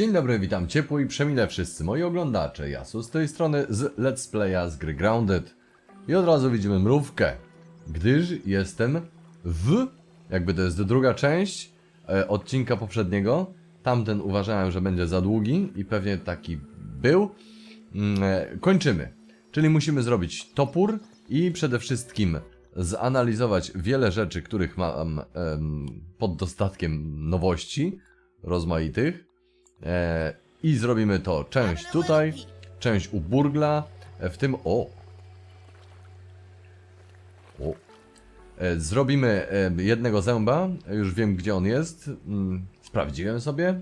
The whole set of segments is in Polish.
Dzień dobry, witam ciepło i przemile wszyscy moi oglądacze. Jasu z tej strony z Let's Playa z gry Grounded. I od razu widzimy mrówkę, gdyż jestem w, jakby to jest druga część e, odcinka poprzedniego. Tamten uważałem, że będzie za długi i pewnie taki był. Mm, e, kończymy. Czyli musimy zrobić topór i przede wszystkim zanalizować wiele rzeczy, których mam pod dostatkiem nowości rozmaitych. E, I zrobimy to część tutaj, część u burgla, e, w tym o. o. E, Zrobimy e, jednego zęba, już wiem gdzie on jest, mm, sprawdziłem sobie.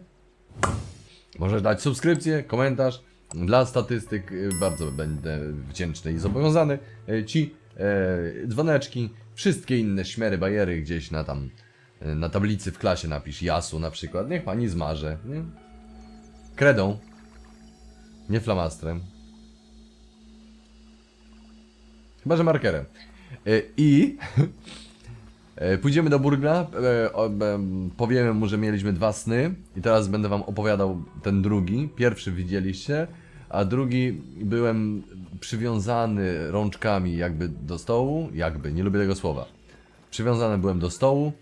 Możesz dać subskrypcję, komentarz. Dla statystyk y, bardzo będę wdzięczny i zobowiązany. Y, Ci e, dzwoneczki, wszystkie inne śmery, bajery gdzieś na tam y, na tablicy w klasie napisz Jasu na przykład. Niech pani zmarze. Nie? Kredą. Nie flamastrem. Chyba, że markerem. E, I e, pójdziemy do burgla. e, Powiemy mu, że mieliśmy dwa sny. I teraz będę wam opowiadał ten drugi. Pierwszy widzieliście, a drugi byłem przywiązany rączkami jakby do stołu. Jakby, nie lubię tego słowa. Przywiązany byłem do stołu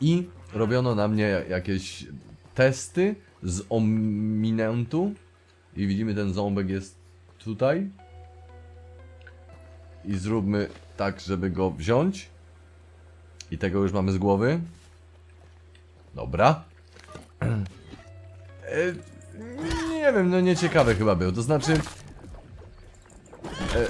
i robiono na mnie jakieś testy z ominentu. I widzimy, ten ząbek jest tutaj. I zróbmy tak, żeby go wziąć. I tego już mamy z głowy. Dobra. E, nie wiem, no nieciekawy chyba był. To znaczy. E,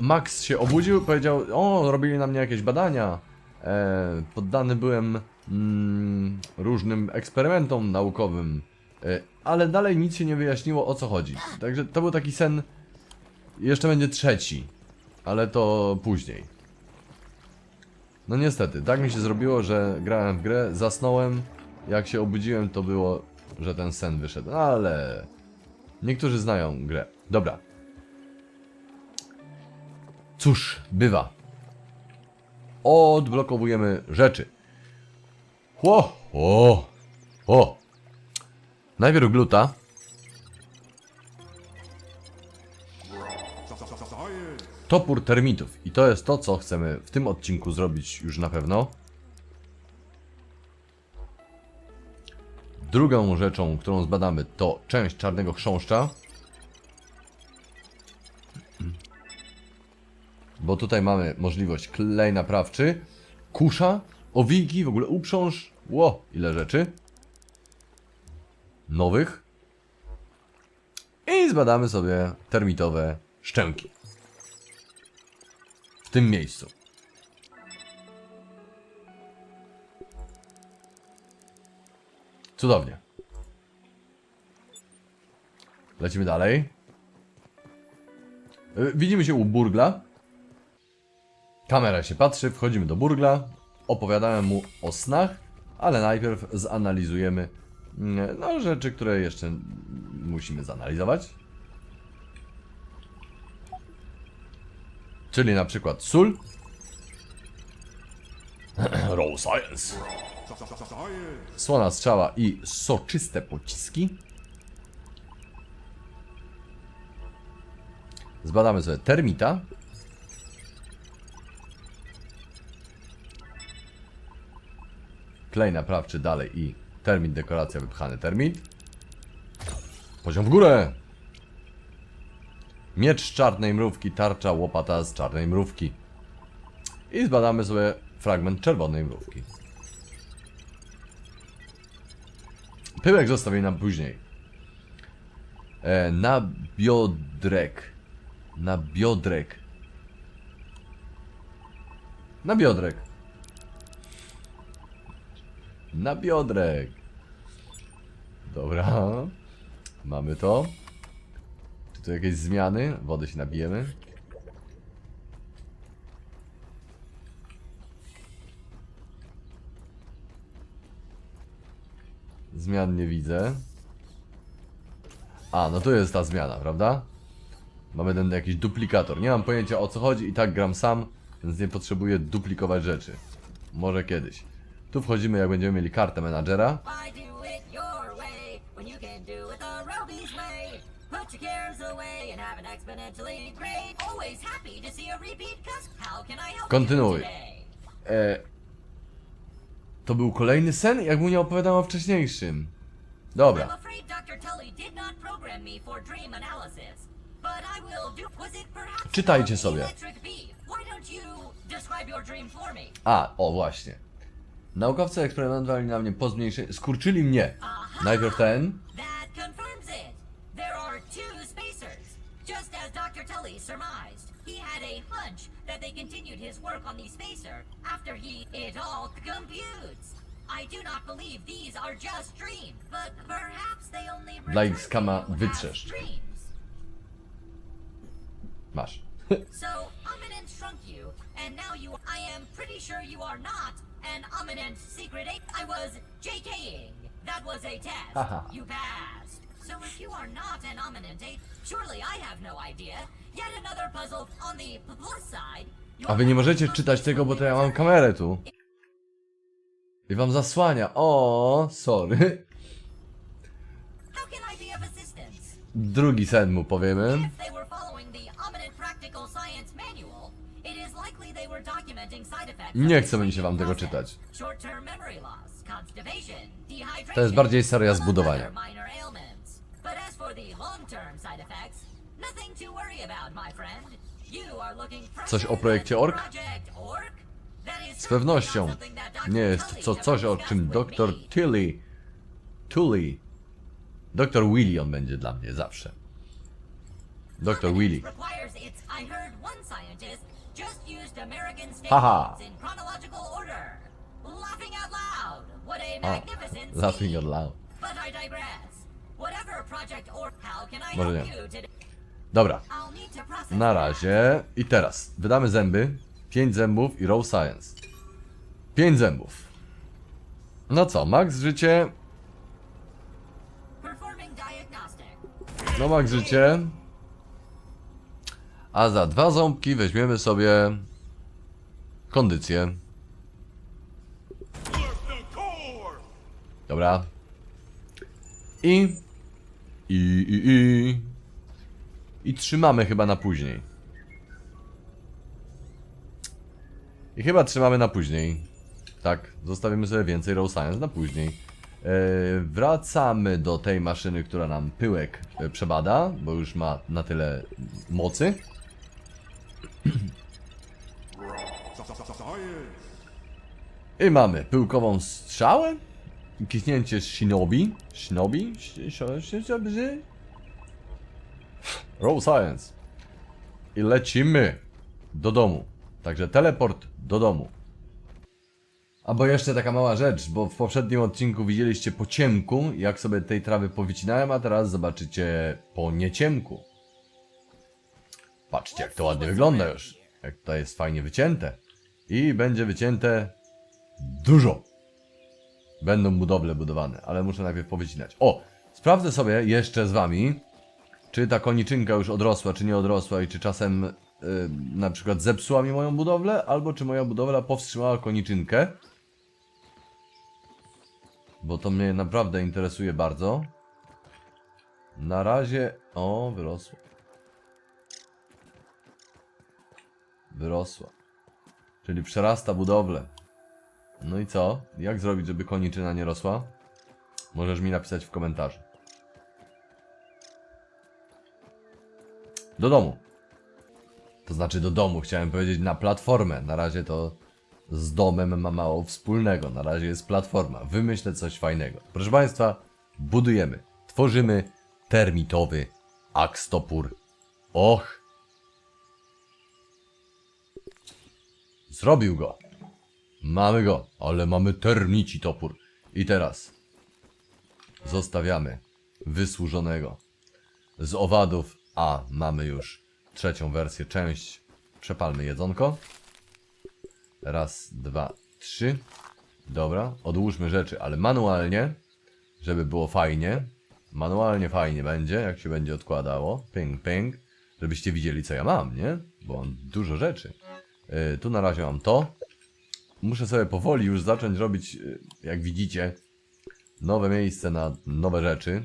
Max się obudził, powiedział: O, robili na mnie jakieś badania. E, poddany byłem mm, różnym eksperymentom naukowym. E, ale dalej nic się nie wyjaśniło o co chodzi. Także to był taki sen. Jeszcze będzie trzeci, ale to później. No niestety, tak mi się zrobiło, że grałem w grę, zasnąłem. Jak się obudziłem, to było, że ten sen wyszedł. Ale niektórzy znają grę. Dobra. Cóż, bywa. Odblokowujemy rzeczy. Ło, o, o. Najpierw gluta. Topór termitów. I to jest to, co chcemy w tym odcinku zrobić już na pewno. Drugą rzeczą, którą zbadamy, to część czarnego chrząszcza. Bo tutaj mamy możliwość klej naprawczy, kusza, owiki, w ogóle uprząż. Ło, ile rzeczy. Nowych. I zbadamy sobie termitowe szczęki w tym miejscu. Cudownie. Lecimy dalej. Y, Widzimy się u burgla. Kamera się patrzy, wchodzimy do burgla. Opowiadamy mu o snach, ale najpierw zanalizujemy no, rzeczy, które jeszcze musimy zanalizować. Czyli na przykład sól. Roll Science. Słona strzała i soczyste pociski. Zbadamy sobie termita. Klej naprawczy dalej i termit, dekoracja, wypchany termit. Poziom w górę! Miecz z czarnej mrówki, tarcza, łopata z czarnej mrówki. I zbadamy sobie fragment czerwonej mrówki. Pyłek zostawię nam później. E, na biodrek. Na biodrek. Na biodrek. Na biodrek. Dobra. Mamy to. Czy tu jakieś zmiany? Wody się nabijemy. Zmian nie widzę. A, no to jest ta zmiana, prawda? Mamy ten jakiś duplikator. Nie mam pojęcia o co chodzi i tak gram sam, więc nie potrzebuję duplikować rzeczy. Może kiedyś. Tu wchodzimy jak będziemy mieli kartę menadżera. Your cares away and have an exponentially great. Always happy to see a repeat. How can I help Kontynuuj. you today? E, to był kolejny sen? Jak mu nie opowiadałem o wcześniejszym. I'm Dobra. afraid Dr. Tully did not program me for dream analysis, but I will do. Was it perhaps Czytajcie about sobie. Electric bee? Why don't you describe your dream for me? A, o właśnie. Naukowcy eksperymentowali na mnie po zmniejszeniu. Skurczyli mnie. Najpierw ten. That confirms just as Dr. Tully surmised. He had a hunch that they continued his work on the spacer after he it all computes. I do not believe these are just dreams, but perhaps they only Dla ich return skama to you as wytrzeszcz. dreams. Masz. So Eminent shrunk you, and now you. I am pretty sure you are not an Eminent secret ape. I was JKing. That was a test. You passed. So if you are not an ape, surely I have no idea. Yet another puzzle on the plus side. A wy nie możecie czytać tego, bo to ja mam kamerę tu. I wam zasłania. O, sorry. How can I be of assistance? Drugi sen mu powiemy. If they were following the Eminent Practical Science Manual, it is likely they were documenting side effects. Nie of mi się wam tego process. czytać. Short-term memory loss, constipation, dehydration, To jest bardziej seria among zbudowania. other minor Coś o projekcie Ork? Z pewnością nie jest to coś, o czym doktor. Tilly, Tully, doktor Willy on będzie dla mnie zawsze. Doktor Willy. Haha. a laughing out loud. Może nie. Dobra, na razie. I teraz wydamy zęby. 5 zębów i Raw Science. 5 zębów. No co, max życie. No max życie. A za dwa ząbki weźmiemy sobie kondycję. Dobra. I. I, i, i. I trzymamy chyba na później. I chyba trzymamy na później. Tak, zostawimy sobie więcej Raw Science na później. E, wracamy do tej maszyny, która nam pyłek e, przebada, bo już ma na tyle mocy. I mamy pyłkową strzałę. Kichnięcie z shinobi. Shinobi? Raw Science. I lecimy do domu. Także teleport do domu. Albo jeszcze taka mała rzecz, bo w poprzednim odcinku widzieliście po ciemku, jak sobie tej trawy powycinałem, a teraz zobaczycie po nieciemku. Patrzcie, jak to ładnie wygląda już. Jak to jest fajnie wycięte. I będzie wycięte dużo. Będą budowle budowane, ale muszę najpierw powycinać. O! Sprawdzę sobie jeszcze z wami, czy ta koniczynka już odrosła, czy nie odrosła i czy czasem y, na przykład zepsuła mi moją budowlę, albo czy moja budowla powstrzymała koniczynkę. Bo to mnie naprawdę interesuje bardzo. Na razie... O, wyrosła. Wyrosła. Czyli przerasta budowlę. No i co? Jak zrobić, żeby koniczyna nie rosła? Możesz mi napisać w komentarzu. Do domu. To znaczy do domu, chciałem powiedzieć na platformę. Na razie to z domem ma mało wspólnego. Na razie jest platforma. Wymyślę coś fajnego. Proszę Państwa, budujemy. Tworzymy termitowy akstopór. Och! Zrobił go. Mamy go, ale mamy termici topór. I teraz zostawiamy wysłużonego z owadów, a mamy już trzecią wersję, część. Przepalmy jedzonko. Raz, dwa, trzy. Dobra, odłóżmy rzeczy, ale manualnie, żeby było fajnie. Manualnie fajnie będzie, jak się będzie odkładało. Ping, ping. Żebyście widzieli, co ja mam, nie? Bo mam dużo rzeczy. Yy, tu na razie mam to. Muszę sobie powoli już zacząć robić, yy, jak widzicie, nowe miejsce na nowe rzeczy,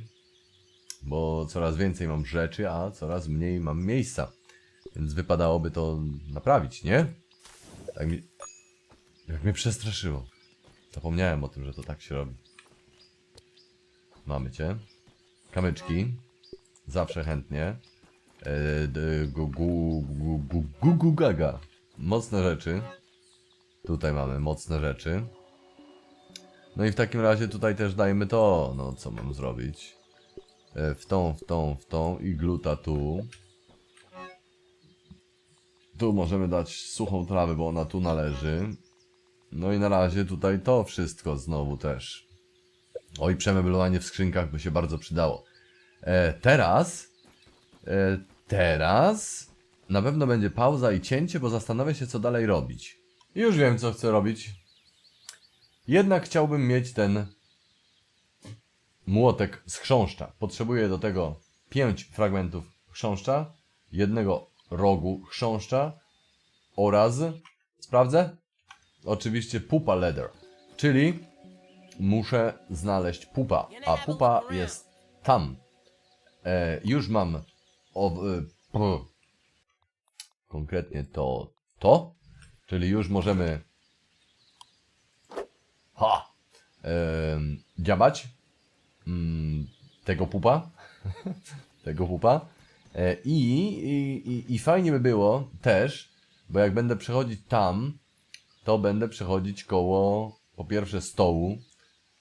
bo coraz więcej mam rzeczy, a coraz mniej mam miejsca. Więc wypadałoby to naprawić, nie? Tak mi... Jak mnie przestraszyło. Zapomniałem o tym, że to tak się robi. Mamy cię. Kamyczki. Zawsze chętnie. Gu, gu, gu, gu, gu, gaga. Mocne rzeczy. Tutaj mamy mocne rzeczy. No i w takim razie tutaj też dajmy to. No co mam zrobić? E, w tą, w tą, w tą i gluta tu. Tu możemy dać suchą trawę, bo ona tu należy. No i na razie tutaj to wszystko znowu też. Oj, przemeblowanie w skrzynkach by się bardzo przydało. E, teraz. E, teraz. Na pewno będzie pauza i cięcie, bo zastanawiam się, co dalej robić. I Już wiem, co chcę robić. Jednak chciałbym mieć ten młotek z chrząszcza. Potrzebuję do tego 5 fragmentów chrząszcza, jednego rogu chrząszcza oraz, sprawdzę, oczywiście pupa leather, czyli muszę znaleźć pupa, a pupa jest tam. E, już mam e, konkretnie to, to, czyli już możemy ha, e, dziabać mm, tego pupa, tego pupa. E, I, i, i, fajnie by było też, bo jak będę przechodzić tam, to będę przechodzić koło po pierwsze stołu,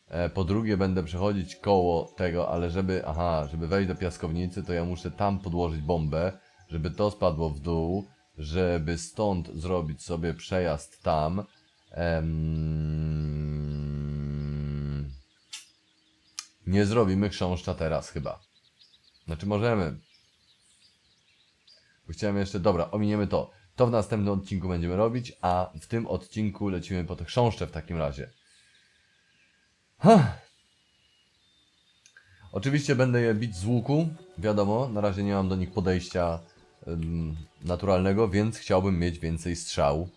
e, po drugie będę przechodzić koło tego, ale żeby, aha, żeby wejść do piaskownicy, to ja muszę tam podłożyć bombę, żeby to spadło w dół, żeby stąd zrobić sobie przejazd tam. Nie zrobimy chrząszcza teraz chyba. Znaczy możemy. Chciałem jeszcze, dobra, ominiemy to. To w następnym odcinku będziemy robić, a w tym odcinku lecimy po te chrząszcze w takim razie. Huh. Oczywiście będę je bić z łuku, wiadomo, na razie nie mam do nich podejścia ym, naturalnego, więc chciałbym mieć więcej strzał.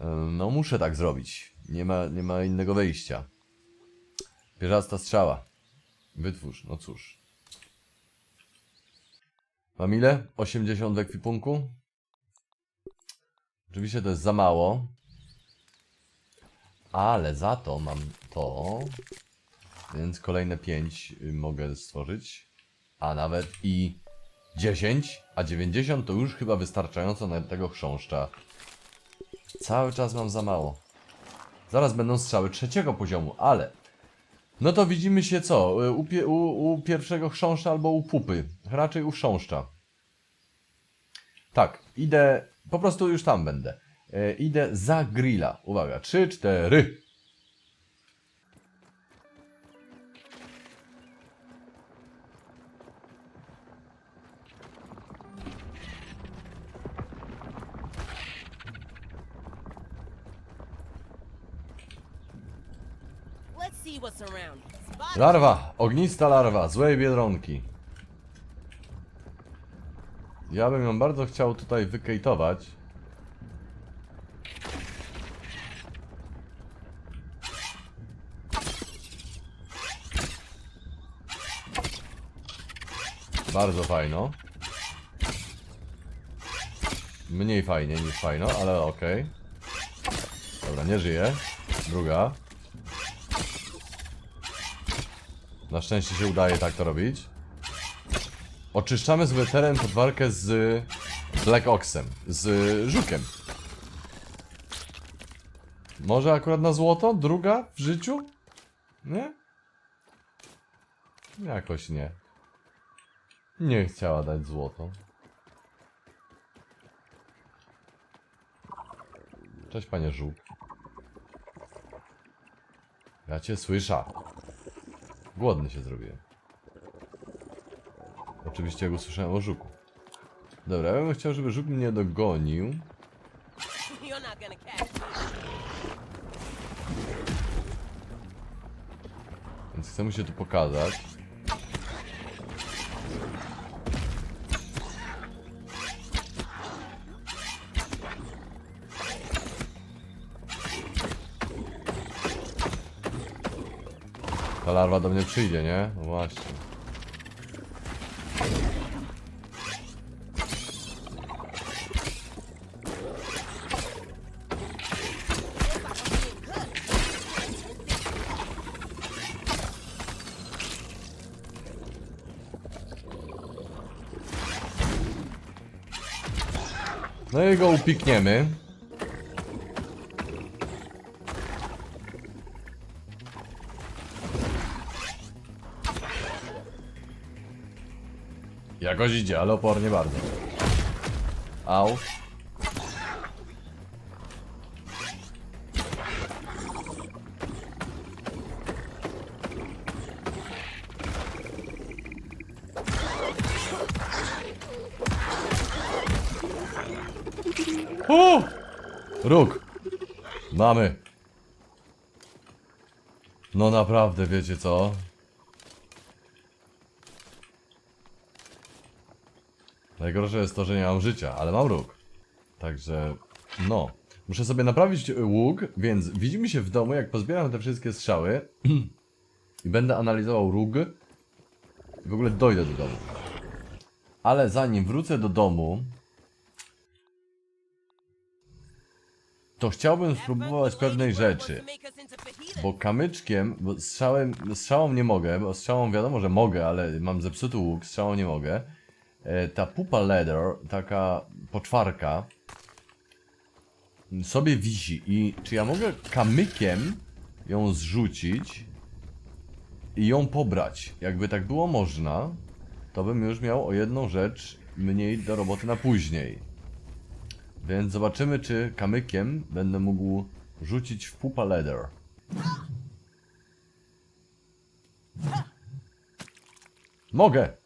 Ym, no muszę tak zrobić, nie ma, nie ma innego wyjścia. Pierzasta strzała. Wytwórz, no cóż. Mam ile? 80 w ekwipunku? Oczywiście to jest za mało. Ale za to mam to. Więc kolejne 5 mogę stworzyć. A nawet i 10. A 90 to już chyba wystarczająco na tego chrząszcza. Cały czas mam za mało. Zaraz będą strzały trzeciego poziomu, ale no to widzimy się co? U, pie, u, u pierwszego chrząszcza albo u pupy. Raczej u chrząszcza. Tak, idę. Po prostu już tam będę. E, idę za grilla. Uwaga, 3, 4. Larwa, ognista larwa, złej biedronki. Ja bym ją bardzo chciał tutaj wykejtować. Bardzo fajno. Mniej fajnie niż fajno, ale okej. Dobra, nie żyje. Druga. Na szczęście się udaje tak to robić. Oczyszczamy sobie teren pod walkę z Black Oxem, z Żukiem. Może akurat na złoto? Druga w życiu? Nie? Jakoś nie. Nie chciała dać złoto. Cześć panie Żuk. Ja cię słyszę. Głodny się zrobiłem. Oczywiście jak usłyszałem o żuku. Dobra, ja bym chciał, żeby żuk mnie dogonił. Więc chcę mu się tu pokazać. Larwa do mnie przyjdzie, nie? No właśnie. No i go upikniemy. Jakoś idzie, ale opornie bardzo. Au. O! Róg. Mamy. No naprawdę, wiecie co? Najgorsze jest to, że nie mam życia, ale mam róg. Także, no. Muszę sobie naprawić łuk, więc widzimy się w domu, jak pozbieram te wszystkie strzały. I będę analizował róg. I w ogóle dojdę do domu. Ale zanim wrócę do domu, to chciałbym spróbować pewnej rzeczy. Bo kamyczkiem, bo strzałem, strzałą nie mogę, bo strzałą wiadomo, że mogę, ale mam zepsuty łuk, strzałą nie mogę. E, ta pupa leather, taka poczwarka, sobie wisi i czy ja mogę kamykiem ją zrzucić i ją pobrać? Jakby tak było można, to bym już miał o jedną rzecz mniej do roboty na później. Więc zobaczymy, czy kamykiem będę mógł rzucić w pupa leather. Mogę!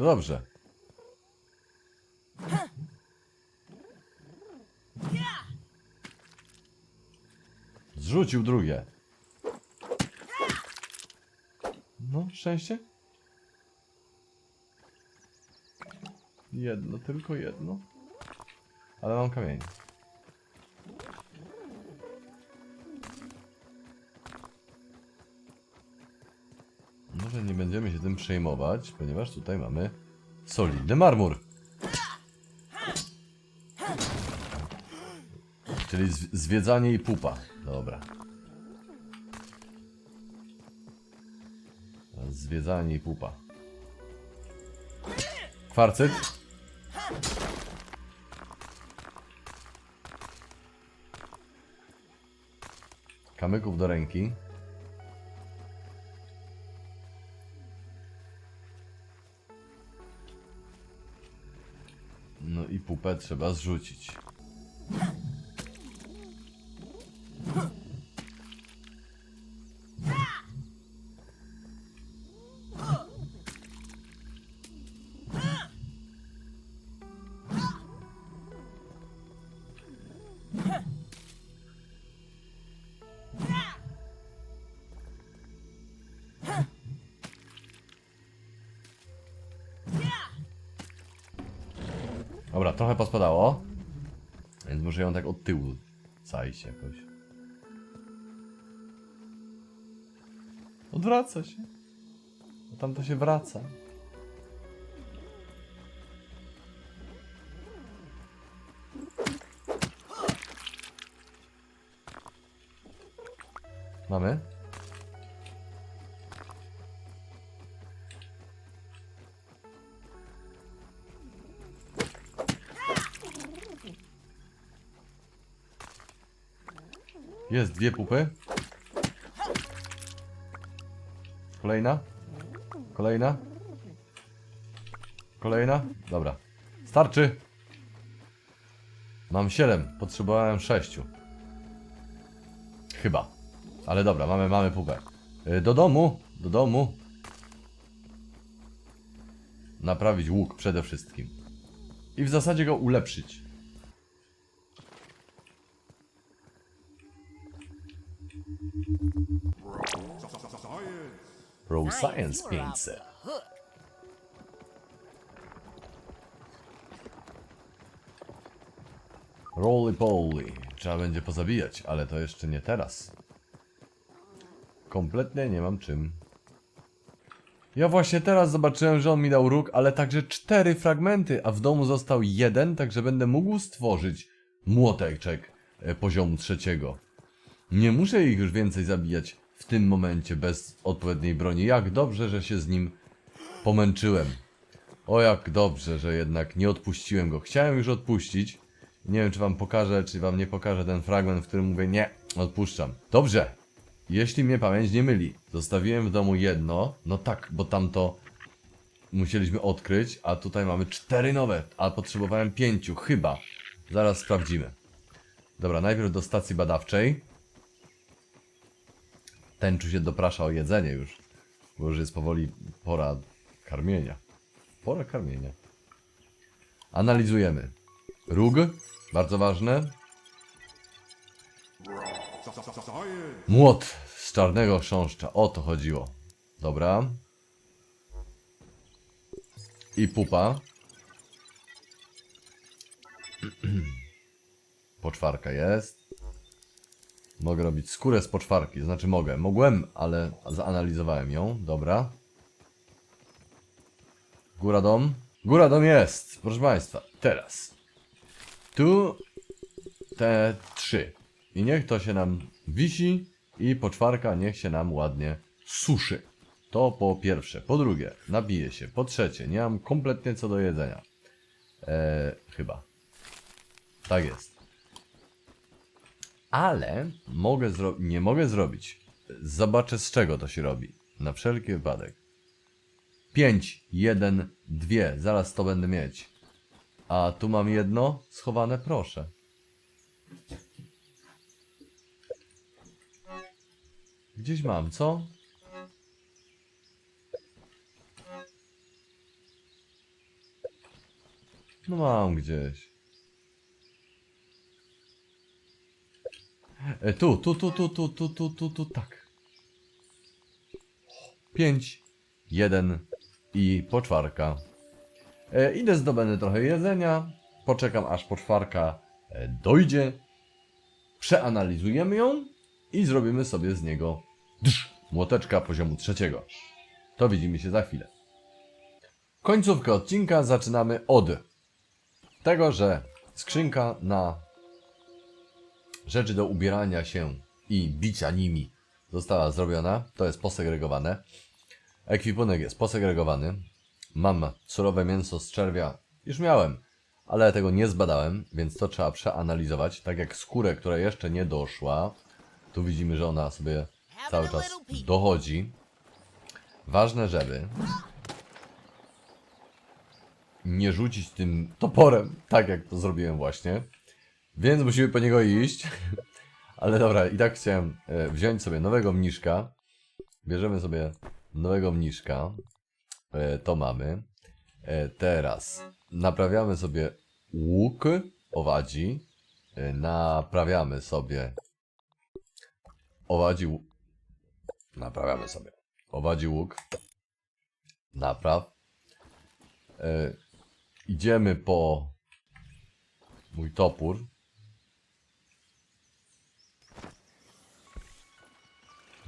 To dobrze. Zrzucił drugie. No, szczęście? Jedno, tylko jedno. Ale mam kamień. Może nie będziemy się tym przejmować, ponieważ tutaj mamy solidny marmur. Czyli zw- zwiedzanie i pupa. Dobra. Zwiedzanie i pupa. Kwarcyt. Kamyków do ręki. Pupę trzeba zrzucić. Dobra, trochę pospadało. Więc muszę ją tak od tyłu zajść jakoś. Odwraca się. A tam to się wraca. Mamy? Dwie pupy. Kolejna. Kolejna. Kolejna. Dobra. Starczy. Mam 7. Potrzebowałem 6. Chyba. Ale dobra, mamy, mamy pupę. Y, Do domu. Do domu. Naprawić łuk przede wszystkim. I w zasadzie go ulepszyć. Science 500. Roly poly. Trzeba będzie pozabijać, ale to jeszcze nie teraz. Kompletnie nie mam czym. Ja właśnie teraz zobaczyłem, że on mi dał róg, ale także cztery fragmenty, a w domu został jeden, także będę mógł stworzyć młoteczek e, poziomu trzeciego. Nie muszę ich już więcej zabijać w tym momencie bez odpowiedniej broni. Jak dobrze, że się z nim pomęczyłem. O jak dobrze, że jednak nie odpuściłem go. Chciałem już odpuścić. Nie wiem, czy wam pokażę, czy wam nie pokażę ten fragment, w którym mówię nie, odpuszczam. Dobrze. Jeśli mnie pamięć nie myli, zostawiłem w domu jedno. No tak, bo tamto musieliśmy odkryć, a tutaj mamy cztery nowe, a potrzebowałem pięciu, chyba. Zaraz sprawdzimy. Dobra, najpierw do stacji badawczej. Tęczu się doprasza o jedzenie już, bo już jest powoli pora karmienia. Pora karmienia. Analizujemy. Róg, bardzo ważne. Młot z czarnego chrząszcza, o to chodziło. Dobra. I pupa. Poczwarka jest. Mogę robić skórę z poczwarki, znaczy mogę. Mogłem, ale zanalizowałem ją. Dobra. Góra dom. Góra dom jest, proszę Państwa. Teraz. Tu te trzy. I niech to się nam wisi i poczwarka niech się nam ładnie suszy. To po pierwsze. Po drugie, nabiję się. Po trzecie, nie mam kompletnie co do jedzenia. Eee, chyba. Tak jest. Ale mogę nie mogę zrobić. Zobaczę z czego to się robi. Na wszelki wypadek. 5, 1, 2. Zaraz to będę mieć. A tu mam jedno schowane, proszę. Gdzieś mam, co? No mam gdzieś. E, tu, tu, tu, tu, tu, tu, tu, tu, tu, tak. 5, 1 i poczwarka. E, idę zdobędę trochę jedzenia. Poczekam aż poczwarka e, dojdzie. Przeanalizujemy ją i zrobimy sobie z niego drz, młoteczka poziomu trzeciego. To widzimy się za chwilę. Końcówkę odcinka zaczynamy od tego, że skrzynka na rzeczy do ubierania się i bicia nimi została zrobiona. To jest posegregowane. Ekwipunek jest posegregowany. Mam surowe mięso z czerwia. Już miałem, ale tego nie zbadałem, więc to trzeba przeanalizować. Tak jak skórę, która jeszcze nie doszła. Tu widzimy, że ona sobie cały czas dochodzi. Ważne, żeby nie rzucić tym toporem, tak jak to zrobiłem właśnie. Więc musimy po niego iść. Ale dobra, i tak chciałem e, wziąć sobie nowego mniszka. Bierzemy sobie nowego mniszka. E, to mamy. E, teraz naprawiamy sobie łuk owadzi. Naprawiamy sobie owadzi łuk. Naprawiamy sobie owadzi łuk. Napraw. Idziemy po mój topór.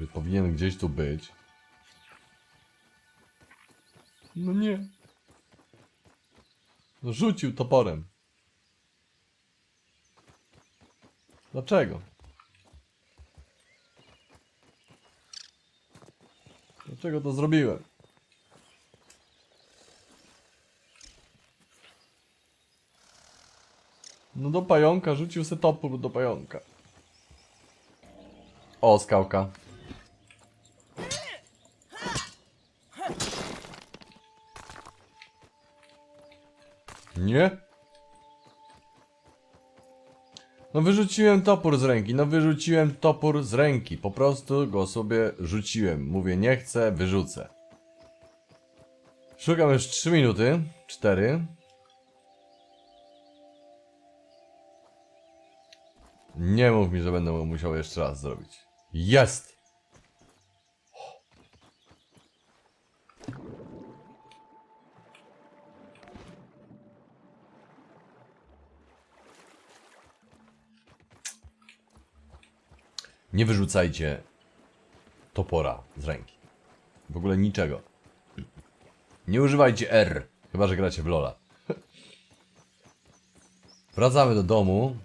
Który powinien gdzieś tu być. No nie. No rzucił toporem. Dlaczego? Dlaczego to zrobiłem? No do pająka, rzucił se topór do pająka. O, skałka. Nie? No wyrzuciłem topór z ręki, no wyrzuciłem topór z ręki. Po prostu go sobie rzuciłem. Mówię, nie chcę, wyrzucę. Szukam już 3 minuty. 4. Nie mów mi, że będę musiał jeszcze raz zrobić. Jest! Nie wyrzucajcie topora z ręki. W ogóle niczego. Nie używajcie R, chyba że gracie w Lola. Wracamy do domu.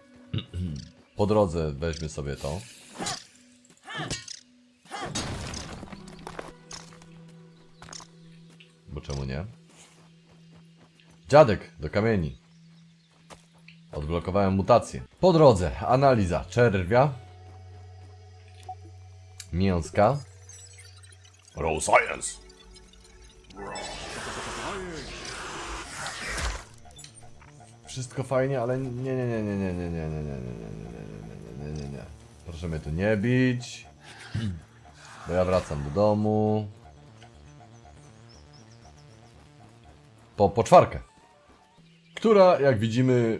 Po drodze weźmy sobie to. Bo czemu nie? Dziadek do kamieni. Odblokowałem mutację. Po drodze analiza czerwia. Mięska. Raw Science. Wszystko fajnie, ale nie, nie, nie, nie, nie, nie, nie, nie, nie, nie, nie, nie, nie, nie, nie, nie. Proszę mnie tu nie bić. Bo ja wracam do domu. Po poczwarkę. Która, jak widzimy,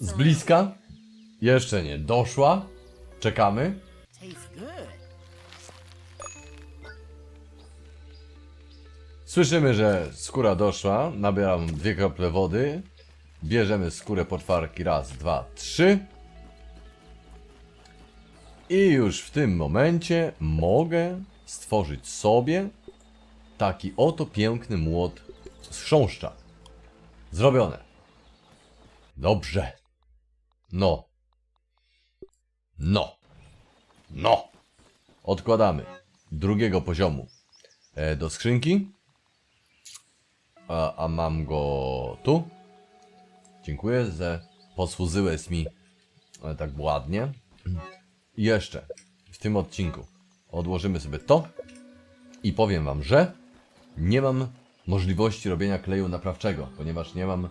z bliska jeszcze nie doszła. Czekamy. Słyszymy, że skóra doszła. Nabieram dwie krople wody. Bierzemy skórę poczwarki. Raz, dwa, trzy. I już w tym momencie mogę stworzyć sobie taki oto piękny młot z chrząszcza. Zrobione. Dobrze. No. No. No. Odkładamy drugiego poziomu e, do skrzynki. A, a mam go tu. Dziękuję, że posłużyłeś mi e, tak ładnie. I jeszcze w tym odcinku odłożymy sobie to i powiem wam, że nie mam możliwości robienia kleju naprawczego, ponieważ nie mam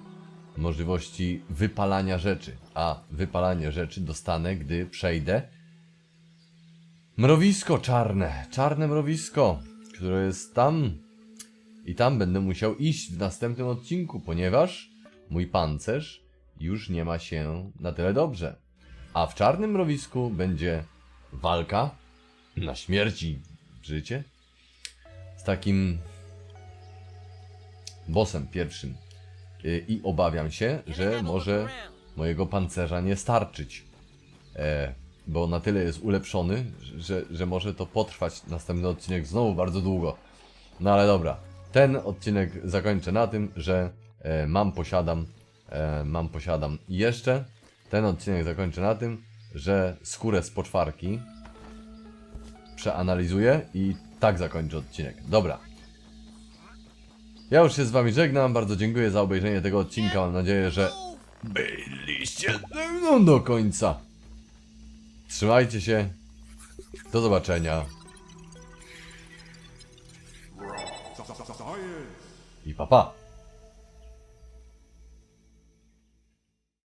możliwości wypalania rzeczy, a wypalanie rzeczy dostanę, gdy przejdę mrowisko czarne, czarne mrowisko, które jest tam i tam będę musiał iść w następnym odcinku, ponieważ mój pancerz już nie ma się na tyle dobrze. A w czarnym mrowisku będzie walka na śmierć i życie z takim bossem pierwszym. Y, I obawiam się, że może mojego pancerza nie starczyć. E, bo na tyle jest ulepszony, że, że może to potrwać następny odcinek znowu bardzo długo. No ale dobra. Ten odcinek zakończę na tym, że e, mam posiadam, e, mam posiadam i jeszcze ten odcinek zakończę na tym, że skórę z poczwarki przeanalizuję i tak zakończę odcinek. Dobra. Ja już się z wami żegnam, bardzo dziękuję za obejrzenie tego odcinka, mam nadzieję, że byliście ze mną do końca. Trzymajcie się, do zobaczenia i pa pa.